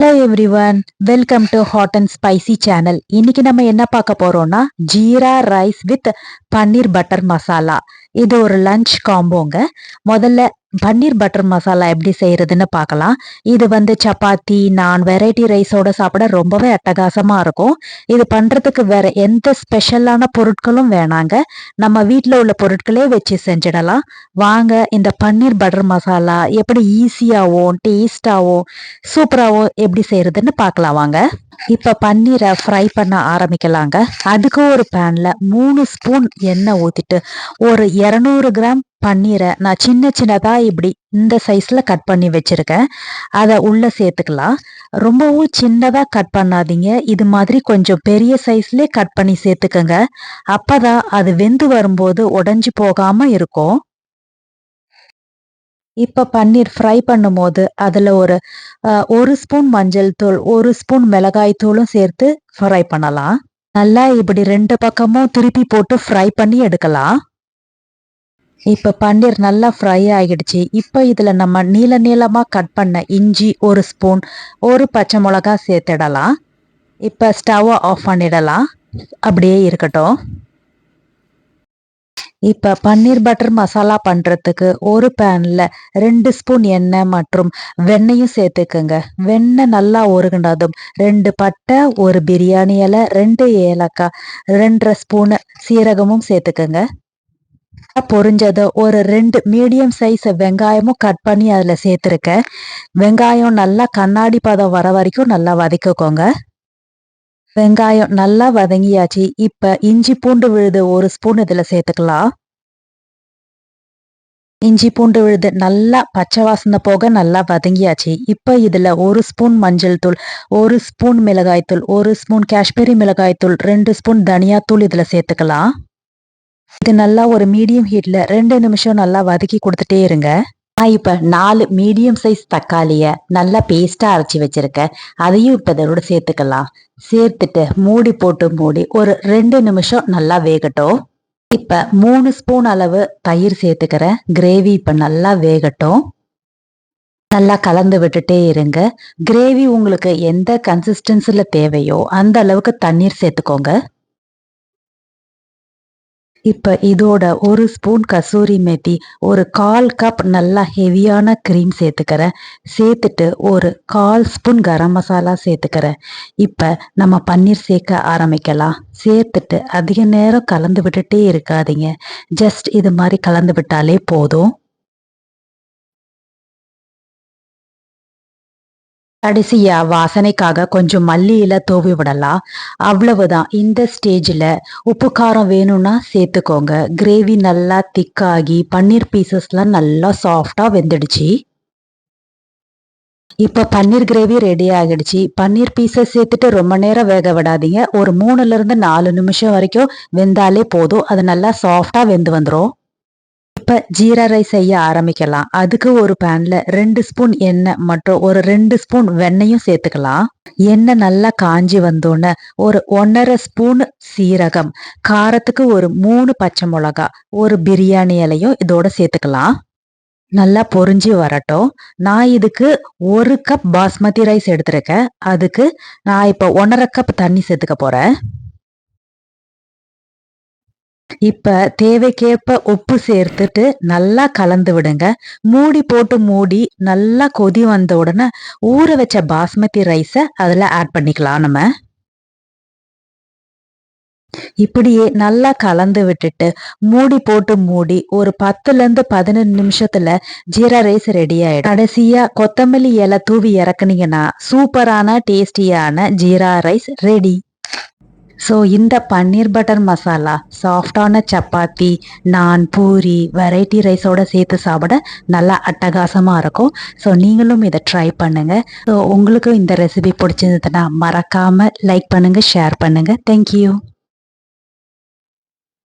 Hello everyone welcome to hot and spicy channel இன்னைக்கு நம்ம என்ன பார்க்க போறோம்னா jeera rice with paneer butter masala. இது ஒரு லஞ்ச் காம்போங்க முதல்ல பன்னீர் பட்டர் மசாலா எப்படி செய்யறதுன்னு பார்க்கலாம். இது வந்து சப்பாத்தி நான் வெரைட்டி ரைஸோட சாப்பிட ரொம்பவே அட்டகாசமா இருக்கும். இது பண்றதுக்கு வேற எந்த ஸ்பெஷலான பொருட்களும் வேணாங்க. நம்ம வீட்டில் உள்ள பொருட்களே வச்சு செஞ்சிடலாம். வாங்க இந்த பன்னீர் பட்டர் மசாலா எப்படி ஈஸியாகவும் டேஸ்டாகவும் சூப்பராகவும் எப்படி செய்யறதுன்னு பார்க்கலாம் வாங்க. இப்போ பன்னீரை ஃப்ரை பண்ண ஆரம்பிக்கலாங்க. அதுக்கு ஒரு பேனில் மூணு ஸ்பூன் எண்ணெய் ஊற்றிட்டு ஒரு இரநூறு கிராம் பன்னீரை நான் சின்ன சின்னதாக இப்படி இந்த சைஸில் கட் பண்ணி வச்சுருக்கேன். அதை உள்ளே சேர்த்துக்கலாம். ரொம்பவும் சின்னதாக கட் பண்ணாதீங்க. இது மாதிரி கொஞ்சம் பெரிய சைஸ்லேயே கட் பண்ணி சேர்த்துக்கோங்க. அப்பதான் அது வெந்து வரும்போது உடஞ்சி போகாமல் இருக்கும். இப்போ பன்னீர் ஃப்ரை பண்ணும்போது அதில் ஒரு ஒரு ஸ்பூன் மஞ்சள் தூள் ஒரு ஸ்பூன் மிளகாய் தூளும் சேர்த்து ஃப்ரை பண்ணலாம். நல்லா இப்படி ரெண்டு பக்கமும் திருப்பி போட்டு ஃப்ரை பண்ணி எடுக்கலாம். இப்போ பன்னீர் நல்லா ஃப்ரை ஆகிடுச்சு இப்போ இதில் நம்ம நீள நீளமாக கட் பண்ண இஞ்சி ஒரு ஸ்பூன் ஒரு பச்சை மிளகா சேர்த்துடலாம். இப்போ ஸ்டவ்வை ஆஃப் பண்ணிடலாம். அப்படியே இருக்கட்டும். இப்போ பன்னீர் பட்டர் மசாலா பண்ணுறதுக்கு ஒரு பேனில் ரெண்டு ஸ்பூன் எண்ணெய் மற்றும் வெண்ணையும் சேர்த்துக்குங்க. வெண்ணெய் நல்லா ஒருகினதும் ரெண்டு பட்டை ஒரு பிரியாணி இலை ரெண்டு ஏலக்காய் ரெண்டரை ஸ்பூனு சீரகமும் சேர்த்துக்குங்க. பொரிஞ்சதை ஒரு ரெண்டு மீடியம் சைஸ் வெங்காயமும் கட் பண்ணி அதில் சேர்த்துருக்கேன் வெங்காயம் நல்லா கண்ணாடி பதம் வர வரைக்கும் நல்லா வதக்கிக்கோங்க. வெங்காயம் நல்லா வதங்கியாச்சு. இப்போ இஞ்சி பூண்டு விழுது ஒரு ஸ்பூன் இதில் சேர்த்துக்கலாம். இஞ்சி பூண்டு விழுது நல்லா பச்சை வாசனை போக நல்லா வதங்கியாச்சு. இப்போ இதில் ஒரு ஸ்பூன் மஞ்சள் தூள் ஒரு ஸ்பூன் மிளகாய் தூள் ஒரு ஸ்பூன் காஷ்மீரி மிளகாய் தூள் ரெண்டு ஸ்பூன் தனியாத்தூள் இதில் சேர்த்துக்கலாம். இது நல்லா ஒரு மீடியம் ஹீட்டில் ரெண்டு நிமிஷம் நல்லா வதக்கி கொடுத்துட்டே இருங்க. நான் இப்போ நாலு மீடியம் சைஸ் தக்காளியை நல்லா பேஸ்ட்டாக அரைச்சி வச்சுருக்கேன். அதையும் இப்போ இதோட சேர்த்துக்கலாம். சேர்த்துட்டு மூடி போட்டு மூடி ஒரு ரெண்டு நிமிஷம் நல்லா வேகட்டும். இப்போ மூணு ஸ்பூன் அளவு தயிர் சேர்த்துக்கிறேன். கிரேவி இப்போ நல்லா வேகட்டும். நல்லா கலந்து விட்டுட்டே இருங்க. கிரேவி உங்களுக்கு எந்த கன்சிஸ்டன்சியில் தேவையோ அந்த அளவுக்கு தண்ணீர் சேர்த்துக்கோங்க. இப்போ இதோட ஒரு ஸ்பூன் கசூரி மெத்தி ஒரு கால் கப் நல்லா ஹெவியான க்ரீம் சேர்த்துக்கிறேன். சேர்த்துட்டு ஒரு கால் ஸ்பூன் கரம் மசாலா சேர்த்துக்கிறேன். இப்போ நம்ம பன்னீர் சேர்க்க ஆரம்பிக்கலாம். சேர்த்துட்டு அதிக நேரம் கலந்து விட்டுட்டே இருக்காதீங்க. ஜஸ்ட் இது மாதிரி கலந்து விட்டாலே போதும். கடைசியா வாசனைக்காக கொஞ்சம் மல்லியில தூவி விடலாம். அவ்வளவுதான். இந்த ஸ்டேஜில் உப்பு காரம் வேணும்னா சேர்த்துக்கோங்க. கிரேவி நல்லா திக்காகி பன்னீர் பீசஸ்லாம் நல்லா சாஃப்டாக வெந்துடுச்சு. இப்போ பன்னீர் கிரேவி ரெடி ஆகிடுச்சு. பன்னீர் பீசஸ் சேர்த்துட்டு ரொம்ப நேரம் வேக விடாதீங்க. ஒரு மூணுலேருந்து நாலு நிமிஷம் வரைக்கும் வெந்தாலே போதும். அது நல்லா சாஃப்டாக வெந்து வந்துடும் இப்போ ஜீரா ரைஸ் செய்ய ஆரம்பிக்கலாம். அதுக்கு ஒரு பேன்ல ரெண்டு ஸ்பூன் எண்ணெய் மற்றும் ஒரு ரெண்டு ஸ்பூன் வெண்ணையும் சேர்த்துக்கலாம். எண்ணெய் நல்லா காஞ்சி வந்தோடனே ஒரு ஒன்றரை ஸ்பூன் சீரகம் காரத்துக்கு ஒரு மூணு பச்சை மிளகா ஒரு பிரியாணி இலையும் இதோட சேர்த்துக்கலாம். நல்லா பொறிஞ்சு வரட்டும். நான் இதுக்கு ஒரு கப் பாஸ்மதி ரைஸ் எடுத்திருக்கேன். அதுக்கு நான் இப்போ ஒன்றரை கப் தண்ணி சேர்த்துக்க போகிறேன் இப்ப தேவைக்கேற்ப உப்பு சேர்த்துட்டு நல்லா கலந்து விடுங்க. மூடி போட்டு மூடி நல்லா கொதி வந்த உடனே ஊற வச்ச பாஸ்மதி ரைஸை அதில் ஆட் பண்ணிக்கலாம் நம்ம. இப்படியே நல்லா கலந்து விட்டுட்டு மூடி போட்டு மூடி ஒரு பத்துல இருந்து பதினஞ்சு நிமிஷத்துல ஜீரா ரைஸ் ரெடி ஆயிடும். கடைசியா கொத்தமல்லி இலை தூவி இறக்குனீங்கன்னா சூப்பரான டேஸ்டியான ஜீரா ரைஸ் ரெடி ஸோ இந்த பன்னீர் பட்டர் மசாலா சாஃப்டான சப்பாத்தி நான் பூரி வெரைட்டி ரைஸோட சேர்த்து சாப்பிட நல்லா அட்டகாசமாக இருக்கும். ஸோ நீங்களும் இதை ட்ரை பண்ணுங்கள் ஸோ உங்களுக்கும் இந்த ரெசிபி பிடிச்சிருந்ததுன்னா மறக்காமல் லைக் பண்ணுங்கள் ஷேர் பண்ணுங்கள் தேங்க்யூ